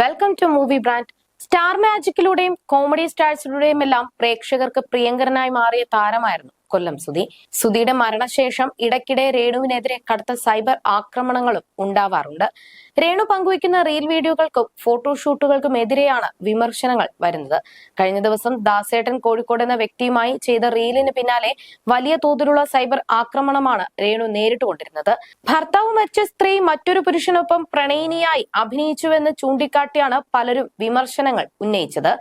Welcome to movie brand star മാജിക്കിലൂടെയും comedy സ്റ്റാർസിലൂടെയും എല്ലാം പ്രേക്ഷകർക്ക് പ്രിയങ്കരനായി മാറിയ താരമായിരുന്നു. കൊല്ലം സുധി. സുധിയുടെ മരണശേഷം ഇടയ്ക്കിടെ രേണുവിനെതിരെ കടുത്ത സൈബർ ആക്രമണങ്ങളും ഉണ്ടാവാറുണ്ട്. രേണു പങ്കുവയ്ക്കുന്ന റീൽ വീഡിയോകൾക്കും ഫോട്ടോഷൂട്ടുകൾക്കും എതിരെയാണ് വിമർശനങ്ങൾ വരുന്നത്. കഴിഞ്ഞ ദിവസം ദാസേട്ടൻ കോഴിക്കോട് എന്ന വ്യക്തിയുമായി ചെയ്ത റീലിന് പിന്നാലെ വലിയ തോതിലുള്ള സൈബർ ആക്രമണമാണ് രേണു നേരിട്ടുകൊണ്ടിരുന്നത് ഭർത്താവ് മരിച്ച സ്ത്രീ മറ്റൊരു പുരുഷനൊപ്പം പ്രണയിനിയായി അഭിനയിച്ചുവെന്ന് ചൂണ്ടിക്കാട്ടിയാണ് പലരും വിമർശനങ്ങൾ ഉന്നയിച്ചത്.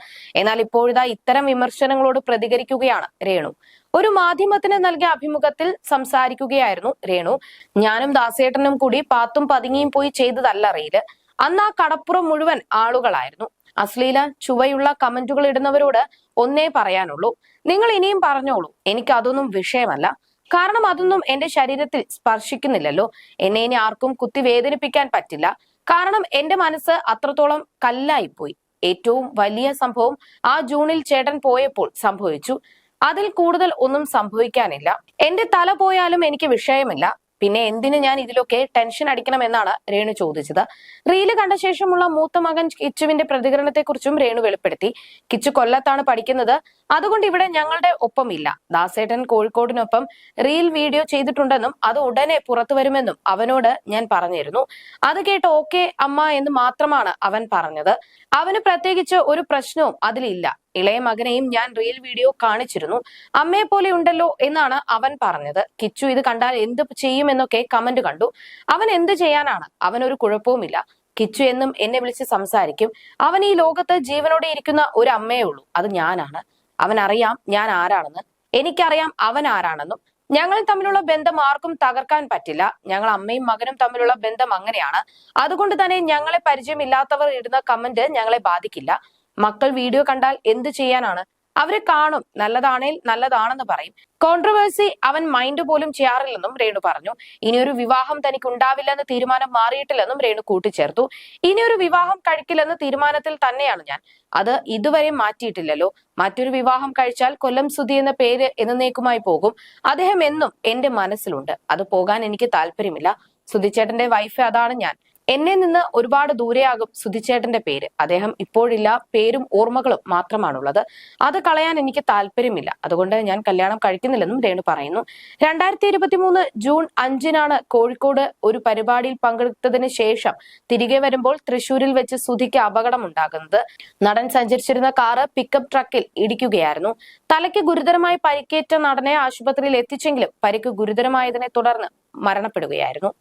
എന്നാൽ ഇപ്പോഴിതാ ഇത്തരം വിമർശനങ്ങളോട് പ്രതികരിക്കുകയാണ് രേണു. ഒരു മാധ്യമത്തിന് നൽകിയ അഭിമുഖത്തിൽ സംസാരിക്കുകയായിരുന്നു രേണു. ഞാനും ദാസേട്ടനും കൂടി പാത്തും പതുങ്ങിയും പോയി ചെയ്തതല്ല റീൽ. അന്ന് ആ കടപ്പുറം മുഴുവൻ ആളുകളായിരുന്നു. അശ്ലീല ചുവയുള്ള കമന്റുകൾ ഇടുന്നവരോട് ഒന്നേ പറയാനുള്ളൂ. നിങ്ങൾ ഇനിയും പറഞ്ഞോളൂ. എനിക്ക് അതൊന്നും വിഷയമല്ല. കാരണം അതൊന്നും എന്റെ ശരീരത്തിൽ സ്പർശിക്കുന്നില്ലല്ലോ. എന്നെ ഇനി ആർക്കും കുത്തി വേദനിപ്പിക്കാൻ പറ്റില്ല. കാരണം എന്റെ മനസ്സ് അത്രത്തോളം കല്ലായിപ്പോയി. ഏറ്റവും വലിയ സംഭവം ആ ജൂണിൽ ചേട്ടൻ പോയപ്പോൾ സംഭവിച്ചു. അതിൽ കൂടുതൽ ഒന്നും സംഭവിക്കാനില്ല. എന്റെ തല പോയാലും എനിക്ക് വിഷയമില്ല. പിന്നെ എന്തിന് ഞാൻ ഇതിലൊക്കെ ടെൻഷൻ അടിക്കണം എന്നാണ് രേണു ചോദിച്ചത്. റീൽ കണ്ട ശേഷമുള്ള മൂത്ത മകൻ കിച്ചുവിന്റെ പ്രതികരണത്തെക്കുറിച്ചും രേണു വെളിപ്പെടുത്തി. കിച്ചു കൊല്ലത്താണ് പഠിക്കുന്നത്. അതുകൊണ്ട് ഇവിടെ ഞങ്ങളുടെ ഒപ്പമില്ല. ദാസേട്ടൻ കോഴിക്കോടിനൊപ്പം റീൽ വീഡിയോ ചെയ്തിട്ടുണ്ടെന്നും അത് ഉടനെ പുറത്തു വരുമെന്നും അവനോട് ഞാൻ പറഞ്ഞിരുന്നു. അത് കേട്ട് ഓക്കെ അമ്മ എന്ന് മാത്രമാണ് അവൻ പറഞ്ഞത്. അവന് പ്രത്യേകിച്ച് ഒരു പ്രശ്നവും അതിലില്ല. ഇളയ മകനെയും ഞാൻ റിയൽ വീഡിയോ കാണിച്ചിരുന്നു. അമ്മയെ പോലെ ഉണ്ടല്ലോ എന്നാണ് അവൻ പറഞ്ഞത്. കിച്ചു ഇത് കണ്ടാൽ എന്ത് ചെയ്യുമെന്നൊക്കെ കമന്റ് കണ്ടു. അവൻ എന്ത് ചെയ്യാനാണ്? അവൻ ഒരു കുഴപ്പവുമില്ല. കിച്ചു എന്നും എന്നെ വിളിച്ച് സംസാരിക്കും. അവൻ ഈ ലോകത്ത് ജീവനോടെ ഇരിക്കുന്ന ഒരു അമ്മയേ ഉള്ളൂ. അത് ഞാനാണ്. അവൻ അറിയാം ഞാൻ ആരാണെന്ന്. എനിക്കറിയാം അവൻ ആരാണെന്നും. ഞങ്ങൾ തമ്മിലുള്ള ബന്ധം ആർക്കും തകർക്കാൻ പറ്റില്ല. ഞങ്ങൾ അമ്മയും മകനും തമ്മിലുള്ള ബന്ധം അങ്ങനെയാണ്. അതുകൊണ്ട് തന്നെ ഞങ്ങളെ പരിചയമില്ലാത്തവർ ഇടുന്ന കമന്റ് ഞങ്ങളെ ബാധിക്കില്ല. മക്കൾ വീഡിയോ കണ്ടാൽ എന്ത് ചെയ്യാനാണ്? അവർ കാണും. നല്ലതാണേൽ നല്ലതാണെന്ന് പറയും. കോൺട്രവേഴ്സി അവൻ മൈൻഡ് പോലും ചെയ്യാറില്ലെന്നും രേണു പറഞ്ഞു. ഇനിയൊരു വിവാഹം തനിക്ക് ഉണ്ടാവില്ലെന്ന് തീരുമാനം മാറിയിട്ടില്ലെന്നും രേണു കൂട്ടിച്ചേർത്തു. ഇനിയൊരു വിവാഹം കഴിക്കില്ലെന്ന തീരുമാനത്തിൽ തന്നെയാണ് ഞാൻ. അത് ഇതുവരെ മാറ്റിയിട്ടില്ലല്ലോ. മറ്റൊരു വിവാഹം കഴിച്ചാൽ കൊല്ലം സുധി എന്ന പേര് എന്നേക്കുമായി പോകും. അദ്ദേഹം എന്നും എന്റെ മനസ്സിലുണ്ട്. അത് പോകാൻ എനിക്ക് താല്പര്യമില്ല. സുധിച്ചേട്ടന്റെ വൈഫ് അതാണ് ഞാൻ. എന്നെ നിന്ന് ഒരുപാട് ദൂരെയാകും സുധിച്ചേട്ടന്റെ പേര്. അദ്ദേഹം ഇപ്പോഴില്ല പേരും ഓർമ്മകളും മാത്രമാണുള്ളത്. അത് കളയാൻ എനിക്ക് താല്പര്യമില്ല. അതുകൊണ്ട് ഞാൻ കല്യാണം കഴിക്കുന്നില്ലെന്നും രേണു പറയുന്നു. രണ്ടായിരത്തി ഇരുപത്തി മൂന്ന് ജൂൺ അഞ്ചിനാണ് കോഴിക്കോട് ഒരു പരിപാടിയിൽ പങ്കെടുത്തതിന് ശേഷം തിരികെ വരുമ്പോൾ തൃശൂരിൽ വെച്ച് സുധിക്ക് അപകടമുണ്ടാകുന്നത്. നടൻ സഞ്ചരിച്ചിരുന്ന കാറ് പിക്കപ്പ് ട്രക്കിൽ ഇടിക്കുകയായിരുന്നു. തലയ്ക്ക് ഗുരുതരമായി പരിക്കേറ്റ നടനെ ആശുപത്രിയിൽ എത്തിച്ചെങ്കിലും പരിക്ക് ഗുരുതരമായതിനെ തുടർന്ന് മരണപ്പെടുകയായിരുന്നു.